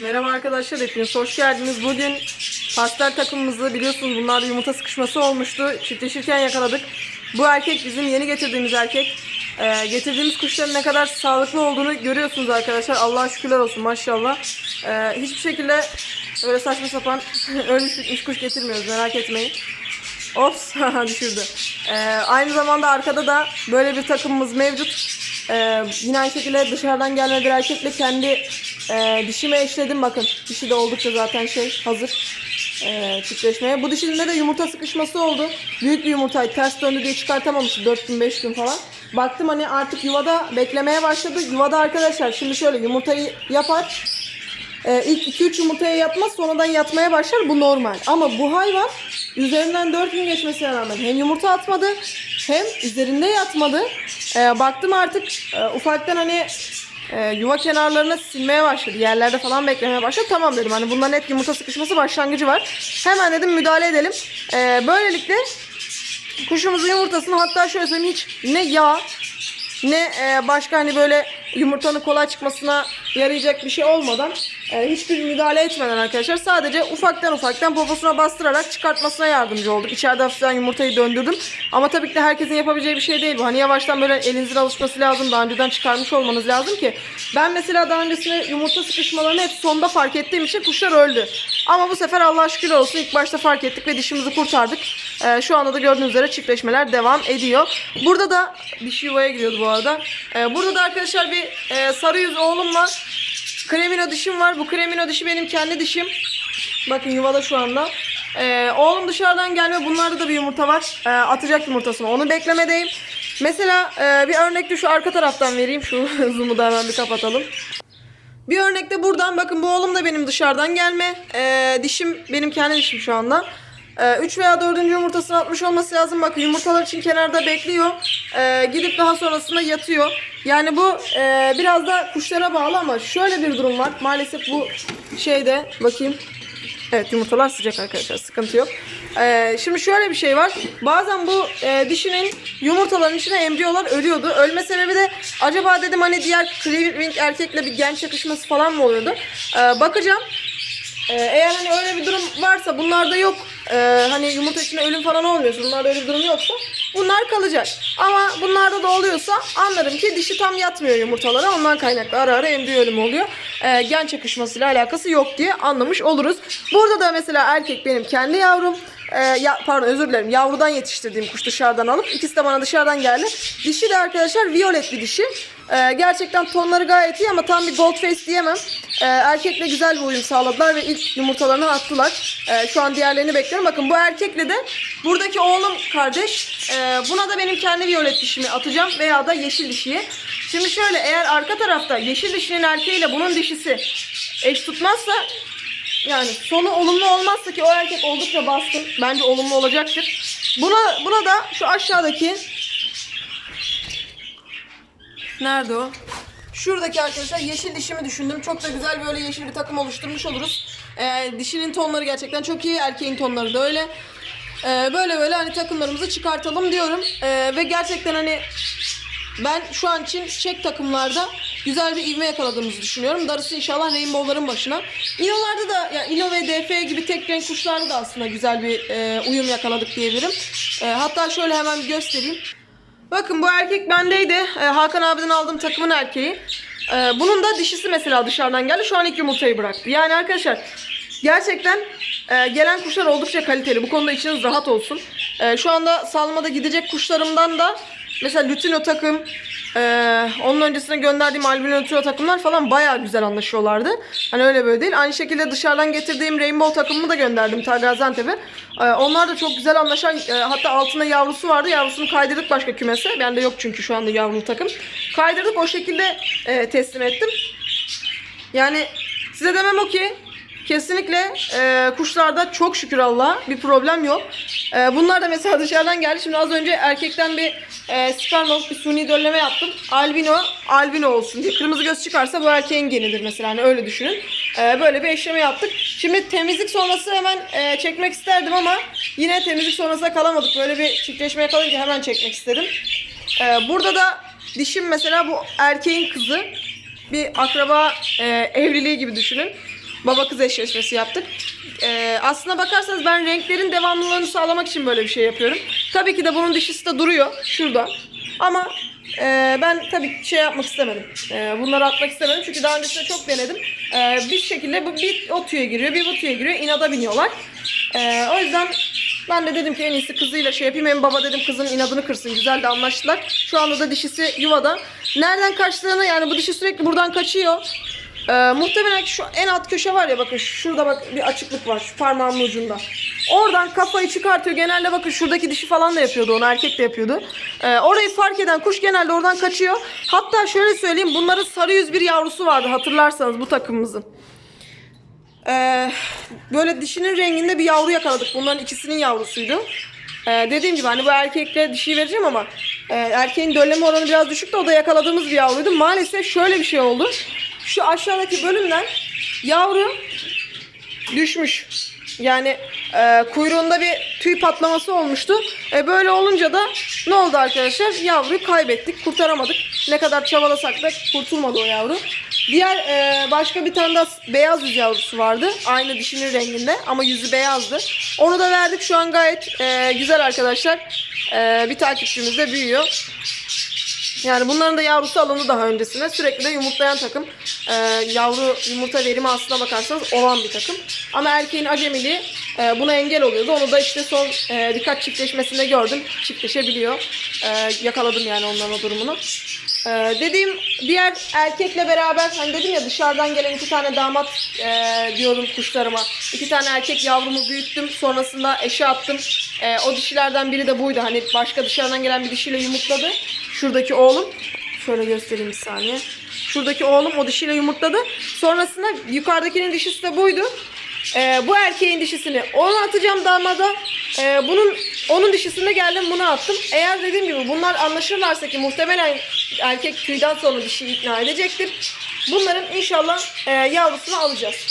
Merhaba arkadaşlar hepiniz hoş geldiniz. Bugün pastel takımımızı biliyorsunuz bunlarda yumurta sıkışması olmuştu. Çiftleşirken yakaladık. Bu erkek bizim yeni getirdiğimiz erkek. Ee, getirdiğimiz kuşların ne kadar sağlıklı olduğunu görüyorsunuz arkadaşlar. Allah'a şükürler olsun maşallah. Ee, hiçbir şekilde öyle saçma sapan ölmüş bitmiş kuş getirmiyoruz merak etmeyin. Ops düşürdü. Ee, aynı zamanda arkada da böyle bir takımımız mevcut. Ee, yine aynı şekilde dışarıdan gelme bir erkekle kendi e, dişime eşledim bakın. Dişi de oldukça zaten şey hazır e, çiftleşmeye. Bu dişinde de yumurta sıkışması oldu. Büyük bir yumurtaydı. Ters döndü diye çıkartamamıştı 4 gün 5 gün falan. Baktım hani artık yuvada beklemeye başladı. Yuvada arkadaşlar şimdi şöyle yumurtayı yapar. Ee, ilk 2-3 yumurtaya yatmaz sonradan yatmaya başlar bu normal. Ama bu hayvan üzerinden 4 gün geçmesine rağmen hem yumurta atmadı hem üzerinde yatmadı. Ee, baktım artık e, ufaktan hani e, yuva kenarlarına silmeye başladı. Yerlerde falan beklemeye başladı. Tamam dedim hani bunda net yumurta sıkışması başlangıcı var. Hemen dedim müdahale edelim. Ee, böylelikle kuşumuzun yumurtasını hatta şöyle söyleyeyim hiç ne yağ ne e, başka hani böyle yumurtanın kolay çıkmasına yarayacak bir şey olmadan e, hiçbir müdahale etmeden arkadaşlar sadece ufaktan ufaktan poposuna bastırarak çıkartmasına yardımcı olduk. İçeride hafiften yumurtayı döndürdüm. Ama tabii ki de herkesin yapabileceği bir şey değil bu. Hani yavaştan böyle elinizin alışması lazım. Daha önceden çıkarmış olmanız lazım ki. Ben mesela daha öncesinde yumurta sıkışmalarını hep sonda fark ettiğim için kuşlar öldü. Ama bu sefer Allah'a şükür olsun ilk başta fark ettik ve dişimizi kurtardık. E, şu anda da gördüğünüz üzere çiftleşmeler devam ediyor. Burada da dişi yuvaya giriyordu bu arada. E, burada da arkadaşlar bir e, sarı yüz oğlumla kremino dişim var. Bu kremino dişi benim kendi dişim. Bakın yuvada şu anda. E, oğlum dışarıdan gelme. Bunlarda da bir yumurta var. E, atacak yumurtasını. Onu beklemedeyim. Mesela e, bir örnek de şu arka taraftan vereyim. Şu zoom'u da hemen bir kapatalım. Bir örnek de buradan bakın bu oğlum da benim dışarıdan gelme. Ee, dişim benim kendi dişim şu anda. 3 veya 4. yumurtasını atmış olması lazım. Bakın yumurtalar için kenarda bekliyor. Ee, gidip daha sonrasında yatıyor. Yani bu e, biraz da kuşlara bağlı ama şöyle bir durum var. Maalesef bu şeyde bakayım. Evet yumurtalar sıcak arkadaşlar sıkıntı yok. Ee, şimdi şöyle bir şey var. Bazen bu e, dişinin yumurtaların içine embriyolar ölüyordu. Ölme sebebi de acaba dedim hani diğer Cleveland erkekle bir gen çakışması falan mı oluyordu? Ee, bakacağım. Ee, eğer hani öyle bir durum varsa bunlarda yok. Ee, hani yumurta içinde ölüm falan olmuyorsa bunlarda öyle bir durum yoksa bunlar kalacak. Ama bunlarda da oluyorsa anlarım ki dişi tam yatmıyor yumurtalara ondan kaynaklı ara ara embriyo ölümü oluyor. Ee, gen çakışmasıyla alakası yok diye anlamış oluruz. Burada da mesela erkek benim kendi yavrum. Ee, ya, pardon özür dilerim yavrudan yetiştirdiğim kuş dışarıdan alıp ikisi de bana dışarıdan geldi. Dişi de arkadaşlar violet bir dişi. Ee, gerçekten tonları gayet iyi ama tam bir gold face diyemem. Ee, erkekle güzel bir uyum sağladılar ve ilk yumurtalarını attılar. Ee, şu an diğerlerini bekliyorum. Bakın bu erkekle de buradaki oğlum kardeş. Ee, buna da benim kendi violet dişimi atacağım veya da yeşil dişiyi. Şimdi şöyle eğer arka tarafta yeşil dişinin erkeğiyle bunun dişisi eş tutmazsa yani sonu olumlu olmazsa ki o erkek oldukça baskın. Bence olumlu olacaktır. Buna buna da şu aşağıdaki Nerede o? Şuradaki arkadaşlar yeşil dişimi düşündüm. Çok da güzel böyle yeşil bir takım oluşturmuş oluruz. Ee, dişinin tonları gerçekten çok iyi. Erkeğin tonları da öyle. Ee, böyle böyle hani takımlarımızı çıkartalım diyorum. Ee, ve gerçekten hani ben şu an için çek takımlarda güzel bir ivme yakaladığımızı düşünüyorum. Darısı inşallah Rainbow'ların başına. İnolarda da yani İno ve DF gibi tek renk kuşlarda da aslında güzel bir e, uyum yakaladık diyebilirim. E, hatta şöyle hemen bir göstereyim. Bakın bu erkek bendeydi. E, Hakan abiden aldığım takımın erkeği. E, bunun da dişisi mesela dışarıdan geldi. Şu an ilk yumurtayı bıraktı. Yani arkadaşlar gerçekten e, gelen kuşlar oldukça kaliteli. Bu konuda içiniz rahat olsun. E, şu anda salmada gidecek kuşlarımdan da mesela Lutino takım, e, onun öncesine gönderdiğim albino Lutino takımlar falan bayağı güzel anlaşıyorlardı. Hani öyle böyle değil. Aynı şekilde dışarıdan getirdiğim Rainbow takımımı da gönderdim ta Gaziantep'e. E, onlar da çok güzel anlaşan e, hatta altında yavrusu vardı. Yavrusunu kaydırdık başka kümese. Bende yok çünkü şu anda yavrulu takım. Kaydırdık o şekilde e, teslim ettim. Yani size demem o ki kesinlikle e, kuşlarda çok şükür Allah'a bir problem yok. E, bunlar da mesela dışarıdan geldi. Şimdi az önce erkekten bir e, spermolog bir suni dölleme yaptım. Albino, albino olsun diye. Kırmızı göz çıkarsa bu erkeğin genidir mesela. Hani öyle düşünün. E, böyle bir eşleme yaptık. Şimdi temizlik sonrası hemen e, çekmek isterdim ama yine temizlik sonrasında kalamadık. Böyle bir çiftleşme yakalayınca hemen çekmek istedim. E, burada da dişim mesela bu erkeğin kızı bir akraba e, evliliği gibi düşünün. Baba kız eşleşmesi yaptık. Ee, aslına bakarsanız ben renklerin devamlılığını sağlamak için böyle bir şey yapıyorum. Tabii ki de bunun dişisi de duruyor şurada. Ama e, ben tabii şey yapmak istemedim. E, bunları atmak istemedim çünkü daha öncesinde çok denedim. E, bir şekilde bu bir o tüye giriyor, bir bu tüye giriyor. inada biniyorlar. E, o yüzden ben de dedim ki en iyisi kızıyla şey yapayım. Hem baba dedim kızın inadını kırsın. Güzel de anlaştılar. Şu anda da dişisi yuvada. Nereden kaçtığını yani bu dişi sürekli buradan kaçıyor. Ee, muhtemelen şu en alt köşe var ya bakın şurada bak bir açıklık var şu parmağımın ucunda. Oradan kafayı çıkartıyor. Genelde bakın şuradaki dişi falan da yapıyordu onu erkek de yapıyordu. Ee, orayı fark eden kuş genelde oradan kaçıyor. Hatta şöyle söyleyeyim bunların sarı yüz bir yavrusu vardı hatırlarsanız bu takımımızın. Ee, böyle dişinin renginde bir yavru yakaladık. Bunların ikisinin yavrusuydu. Ee, dediğim gibi hani bu erkekle dişiyi vereceğim ama e, erkeğin dölleme oranı biraz düşüktü. O da yakaladığımız bir yavruydu. Maalesef şöyle bir şey oldu. Şu aşağıdaki bölümden yavru düşmüş. Yani e, kuyruğunda bir tüy patlaması olmuştu. E, böyle olunca da ne oldu arkadaşlar? Yavruyu kaybettik, kurtaramadık. Ne kadar çabalasak da kurtulmadı o yavru. Diğer e, başka bir tane de beyaz yüz yavrusu vardı. Aynı dişinin renginde ama yüzü beyazdı. Onu da verdik. Şu an gayet e, güzel arkadaşlar. E, bir takipçimiz de büyüyor. Yani bunların da yavrusu alındı daha öncesinde. Sürekli de yumurtlayan takım. Ee, yavru yumurta verimi aslına bakarsanız olan bir takım. Ama erkeğin acemiliği e, buna engel oluyordu. Onu da işte son e, birkaç çiftleşmesinde gördüm. Çiftleşebiliyor. E, yakaladım yani onların o durumunu. E, dediğim diğer erkekle beraber hani dedim ya dışarıdan gelen iki tane damat e, diyorum kuşlarıma. İki tane erkek yavrumu büyüttüm. Sonrasında eşe attım. E, o dişilerden biri de buydu. Hani başka dışarıdan gelen bir dişiyle yumurtladı. Şuradaki oğlum. Şöyle göstereyim bir saniye. Şuradaki oğlum o dişiyle yumurtladı. Sonrasında yukarıdakinin dişisi de buydu. Ee, bu erkeğin dişisini ona atacağım damada. Ee, bunun onun dişisine geldim bunu attım. Eğer dediğim gibi bunlar anlaşırlarsa ki muhtemelen erkek tüyden sonra dişi ikna edecektir. Bunların inşallah e, yavrusunu alacağız.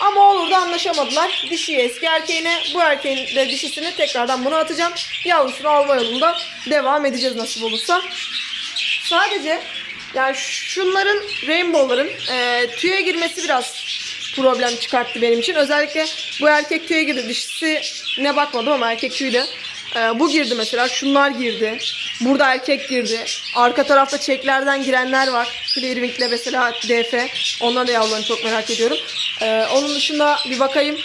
Ama olur da anlaşamadılar. Dişiyi eski erkeğine, bu erkeğin de dişisini tekrardan bunu atacağım. Yavrusunu alma yolunda devam edeceğiz nasip olursa. Sadece yani şunların rainbow'ların e, tüye girmesi biraz problem çıkarttı benim için. Özellikle bu erkek tüye girdi. Dişisi ne bakmadım ama erkek tüyü de. E, bu girdi mesela. Şunlar girdi. Burada erkek girdi. Arka tarafta çeklerden girenler var. Clearwing'le mesela DF. Onların da yavrularını çok merak ediyorum. E, onun dışında bir bakayım.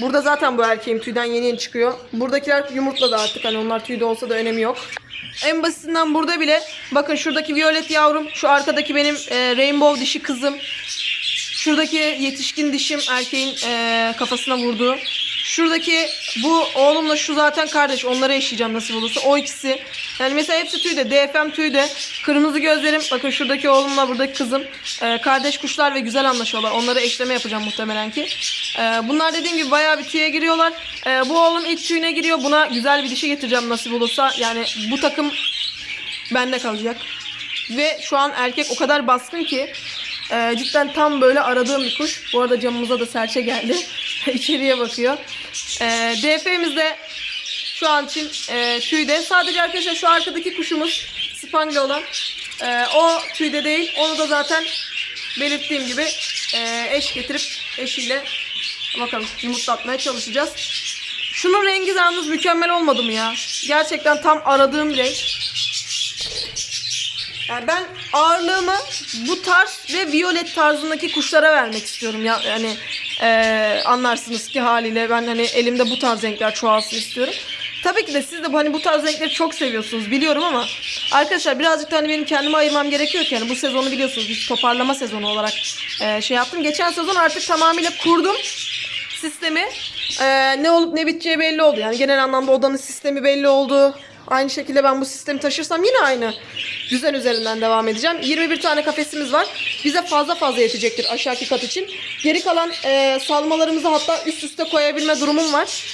Burada zaten bu erkeğim tüyden yeni yeni çıkıyor. Buradakiler yumurtladı artık. Hani onlar tüyde olsa da önemi yok. En basitinden burada bile bakın şuradaki violet yavrum, şu arkadaki benim e, rainbow dişi kızım. Şuradaki yetişkin dişim erkeğin e, kafasına vurdu. Şuradaki bu oğlumla şu zaten kardeş. Onları eşleyeceğim nasıl olursa. O ikisi. Yani mesela hepsi tüyde. DFM tüyde. Kırmızı gözlerim. Bakın şuradaki oğlumla buradaki kızım. e, kardeş kuşlar ve güzel anlaşıyorlar. Onları eşleme yapacağım muhtemelen ki. E, bunlar dediğim gibi bayağı bir tüye giriyorlar. E, bu oğlum ilk tüyüne giriyor. Buna güzel bir dişi getireceğim nasip olursa. Yani bu takım bende kalacak. Ve şu an erkek o kadar baskın ki e, cidden tam böyle aradığım bir kuş. Bu arada camımıza da serçe geldi. İçeriye bakıyor. E, DF'miz de şu an için e, tüyde. Sadece arkadaşlar şu arkadaki kuşumuz Spangli olan. e, o tüyde değil. Onu da zaten belirttiğim gibi e, eş getirip eşiyle bakalım yumurtlatmaya çalışacağız. Şunun rengi yalnız mükemmel olmadı mı ya? Gerçekten tam aradığım renk. Yani ben ağırlığımı bu tarz ve violet tarzındaki kuşlara vermek istiyorum ya yani eee, anlarsınız ki haliyle ben hani elimde bu tarz renkler çoğalsın istiyorum. Tabii ki de siz de hani bu tarz renkleri çok seviyorsunuz biliyorum ama arkadaşlar birazcık da hani benim kendime ayırmam gerekiyor ki yani bu sezonu biliyorsunuz bir toparlama sezonu olarak eee, şey yaptım. Geçen sezon artık tamamıyla kurdum sistemi. Eee, ne olup ne biteceği belli oldu. Yani genel anlamda odanın sistemi belli oldu. Aynı şekilde ben bu sistemi taşırsam yine aynı düzen üzerinden devam edeceğim. 21 tane kafesimiz var. Bize fazla fazla yetecektir aşağıki kat için. Geri kalan eee, salmalarımızı hatta üst üste koyabilme durumum var.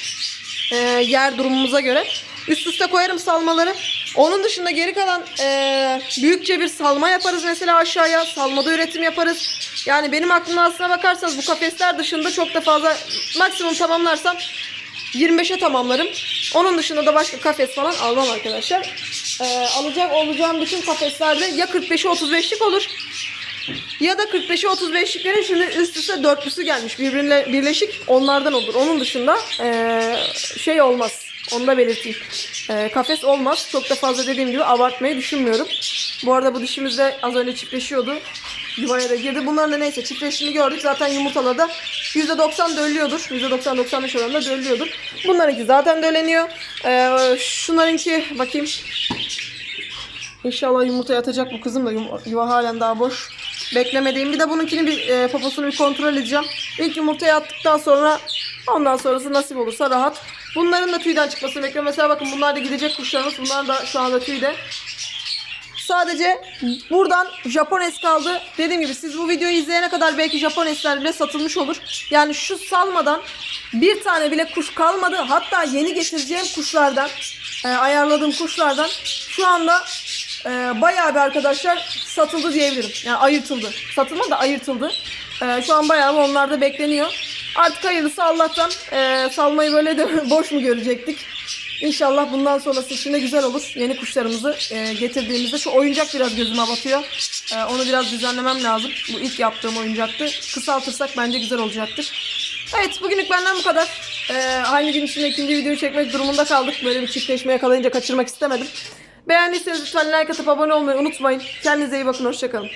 Eee, yer durumumuza göre. Üst üste koyarım salmaları. Onun dışında geri kalan eee, büyükçe bir salma yaparız mesela aşağıya. Salmada üretim yaparız. Yani benim aklımda aslına bakarsanız bu kafesler dışında çok da fazla maksimum tamamlarsam 25'e tamamlarım. Onun dışında da başka kafes falan almam arkadaşlar. Ee, alacak olacağım bütün kafeslerde ya 45'e 35'lik olur Ya da 45'e 35'liklerin şimdi üst üste dörtlüsü gelmiş. Birbirine birleşik onlardan olur. Onun dışında eee, şey olmaz. Onu da belirteyim. Eee, kafes olmaz. Çok da fazla dediğim gibi abartmayı düşünmüyorum. Bu arada bu dişimiz de az önce çiftleşiyordu. Yuvaya da girdi. Bunların da neyse çiftleştiğini gördük. Zaten yumurtaları da %90 döllüyordur. %90-95 oranında döllüyordur. Bunlarınki zaten döleniyor. Eee şunlarınki bakayım. İnşallah yumurta yatacak bu kızım da yuva halen daha boş. Beklemediğim. Bir de bununkini bir e, poposunu bir kontrol edeceğim. İlk yumurtaya attıktan sonra ondan sonrası nasip olursa rahat. Bunların da tüyden çıkmasını bekliyorum. Mesela bakın bunlar da gidecek kuşlarımız. Bunlar da şu anda tüyde. Sadece buradan Japones kaldı. Dediğim gibi siz bu videoyu izleyene kadar belki Japonesler bile satılmış olur. Yani şu salmadan bir tane bile kuş kalmadı. Hatta yeni getireceğim kuşlardan, e, ayarladığım kuşlardan şu anda e, bayağı bir arkadaşlar satıldı diyebilirim. Yani ayırtıldı. Satılmadı da ayırtıldı. E, şu an bayağı bir onlar da bekleniyor. Artık hayırlısı Allah'tan e, salmayı böyle de boş mu görecektik. İnşallah bundan sonrası de güzel olur. Yeni kuşlarımızı e, getirdiğimizde şu oyuncak biraz gözüme batıyor. E, onu biraz düzenlemem lazım. Bu ilk yaptığım oyuncaktı. Kısaltırsak bence güzel olacaktır. Evet bugünlük benden bu kadar. E, aynı gün içinde ikinci videoyu çekmek durumunda kaldık. Böyle bir çiftleşme yakalayınca kaçırmak istemedim. Beğendiyseniz lütfen like atıp abone olmayı unutmayın. Kendinize iyi bakın. Hoşçakalın.